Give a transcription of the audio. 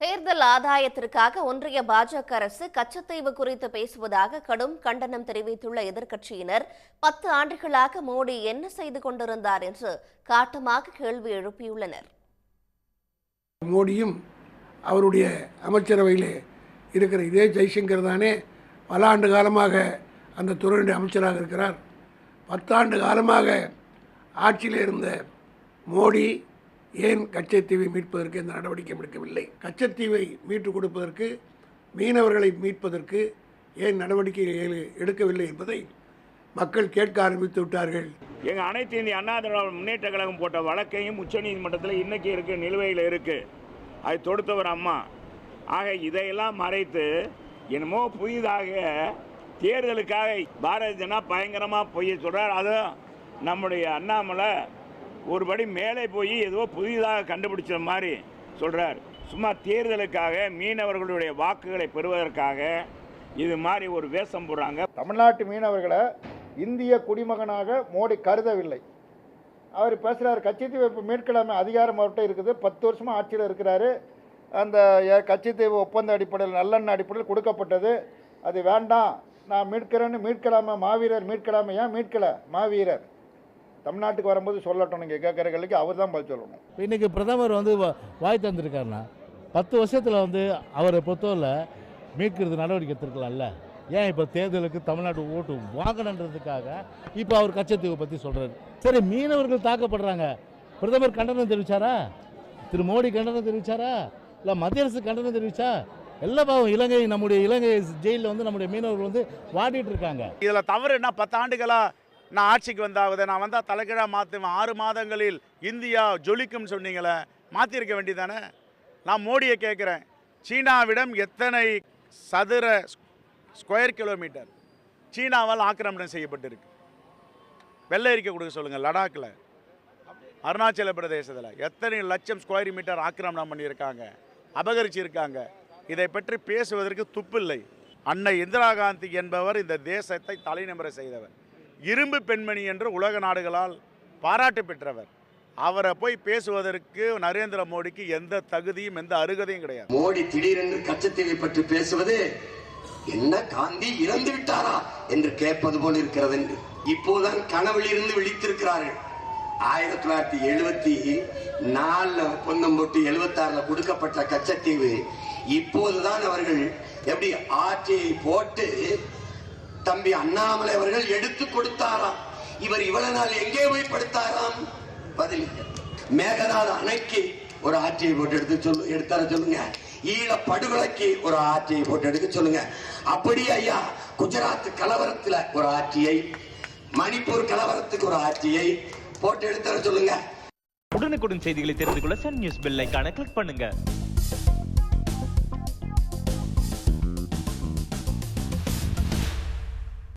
தேர்தல் ஆதாயத்திற்காக ஒன்றிய பாஜக அரசு கச்சத்தீவு குறித்து பேசுவதாக கடும் கண்டனம் தெரிவித்துள்ள எதிர்க்கட்சியினர் பத்து ஆண்டுகளாக மோடி என்ன செய்து கொண்டிருந்தார் என்று காட்டமாக கேள்வி எழுப்பியுள்ளனர். மோடியும் அவருடைய அமைச்சரவையிலே இருக்கிற இதே ஜெய்சங்கர் தானே பல ஆண்டு காலமாக அந்த துறையுடைய அமைச்சராக இருக்கிறார். பத்தாண்டு காலமாக ஆட்சியில் இருந்த மோடி ஏன் கச்சத்தீவை மீட்பதற்கு இந்த நடவடிக்கை எடுக்கவில்லை? கச்சத்தீவை மீட்டுக் கொடுப்பதற்கு மீனவர்களை மீட்பதற்கு ஏன் நடவடிக்கை எடுக்கவில்லை என்பதை மக்கள் கேட்க ஆரம்பித்து விட்டார்கள். எங்கள் அனைத்து இந்திய அண்ணா திராவிட முன்னேற்ற கழகம் போட்ட வழக்கையும் உச்சநீதிமன்றத்தில் இன்னைக்கு இருக்கு நிலுவையில் இருக்கு. அது தொடுத்தவர் அம்மா. ஆக இதையெல்லாம் மறைத்து என்னமோ புதிதாக தேர்தலுக்காக பாரதிய ஜனா பயங்கரமாக பொய்ய சொல்கிறார் அதுவும் நம்முடைய அண்ணாமலை ஒருபடி மேலே போய் ஏதோ புதிதாக கண்டுபிடிச்ச மாதிரி சொல்கிறார் சும்மா தேர்தலுக்காக மீனவர்களுடைய வாக்குகளை பெறுவதற்காக இது மாதிரி ஒரு வேஷம் போடுறாங்க. தமிழ்நாட்டு மீனவர்களை இந்திய குடிமகனாக மோடி கருதவில்லை. அவர் பேசுகிறார் கச்சத்தீவு இப்போ மீட்கலாமே அதிகாரம் அவர்கிட்ட இருக்குது. பத்து வருஷமாக ஆட்சியில் இருக்கிறாரு. அந்த எ- ஒப்பந்த அடிப்படையில் நல்லெண்ண அடிப்படையில் கொடுக்கப்பட்டது. அது வேண்டாம். நான் மீட்கிறேன்னு மீட்கலாமா மாவீரர் மீட்கலாமா? ஏன் மீட்கலை மாவீரர்? தமிழ்நாட்டுக்கு வரும்போது சொல்லட்டும் நீங்கள் கேட்குற கேள்விக்கு அவர் தான் பதில் சொல்லணும். இன்றைக்கி பிரதமர் வந்து வா- வாய் தந்திருக்காருன்னா பத்து வருஷத்தில் வந்து அவரை பொறுத்தவரை மீட்கிறது நடவடிக்கை எடுத்திருக்கலாம்ல. ஏன் இப்போ தேர்தலுக்கு தமிழ்நாட்டு ஓட்டு வாங்கணுன்றதுக்காக இப்போ அவர் கச்சத்தீவை பற்றி சொல்கிறாரு சரி மீனவர்கள் தாக்கப்படுறாங்க. பிரதமர் கண்டனம் தெரிவிச்சாரா? திரு மோடி கண்டனம் தெரிவிச்சாரா? இல்லை மத்திய அரசு கண்டனம் தெரிவிச்சா? எல்லா பாவம் இலங்கை நம்முடைய இலங்கை ஜெயிலில் வந்து நம்முடைய மீனவர்கள் வந்து வாடிட்டு இருக்காங்க. இதில் தவறு என்ன? பத்தாண்டுகளா நான் ஆட்சிக்கு வந்தாவது நான் வந்தால் தலைகீழாக மாற்றுவேன் ஆறு மாதங்களில் இந்தியா ஜொலிக்கும்னு சொன்னீங்களே மாற்றிருக்க வேண்டியதானே நான் மோடியை கேட்குறேன். சீனாவிடம் எத்தனை சதுர ஸ்கொயர் கிலோமீட்டர்? சீனாவால் ஆக்கிரமணம் செய்யப்பட்டிருக்கு. வெள்ளை அறிக்கை கொடுக்க சொல்லுங்கள் லடாக்கில். அருணாச்சல பிரதேசத்தில் எத்தனை லட்சம் ஸ்கொயர் மீட்டர் ஆக்கிரமணம் பண்ணியிருக்காங்க அபகரிச்சிருக்காங்க? இதை பற்றி பேசுவதற்கு துப்பில்லை. அன்னை இந்திரா காந்தி என்பவர் இந்த தேசத்தை தலைநிமிர செய்தவர். இரும்பு பெண்மணி என்று உலக நாடுகளால் பாராட்டு பெற்றவர். அவரை போய் பேசுவதற்கு நரேந்திர மோடிக்கு எந்த தகுதியும் எந்த அருகதையும் கிடையாது. மோடி திடீரென்று கச்சத்தீவை பற்றி பேசுவது என்ன காந்தி இறந்து விட்டாரா? என்று கேட்பது போல் இருக்கிறது என்று. இப்போதுதான் கனவில் இருந்து விழித்திருக்கிறார்கள். ஆயிரத்தி தொள்ளாயிரத்தி எழுபத்தி நாலுல ஒப்பந்தம் போட்டு எழுபத்தி ஆறுல கொடுக்கப்பட்ட கச்சத்தீவு இப்போதுதான் அவர்கள் எப்படி ஆட்சியை போட்டு தம்பி அண்ணாமலை அவர்கள் எடுத்து கொடுத்தாராம். இவர் இவ்வளவு நாள் எங்கே போய் படுத்தாராம்? பதில் இல்லை. அணைக்கு ஒரு ஆட்சியை போட்டு எடுத்து சொல்லு எடுத்தார சொல்லுங்க. ஈழ படுகொலைக்கு ஒரு ஆட்சியை போட்டு எடுக்க சொல்லுங்க. அப்படி ஐயா குஜராத் கலவரத்துல ஒரு ஆட்சியை மணிப்பூர் கலவரத்துக்கு ஒரு ஆட்சியை போட்டு எடுத்தார சொல்லுங்க. உடனுக்குடன் செய்திகளை தெரிந்து கொள்ள சன் நியூஸ் பெல் ஐக்கான கிளிக் பண்ணுங்க.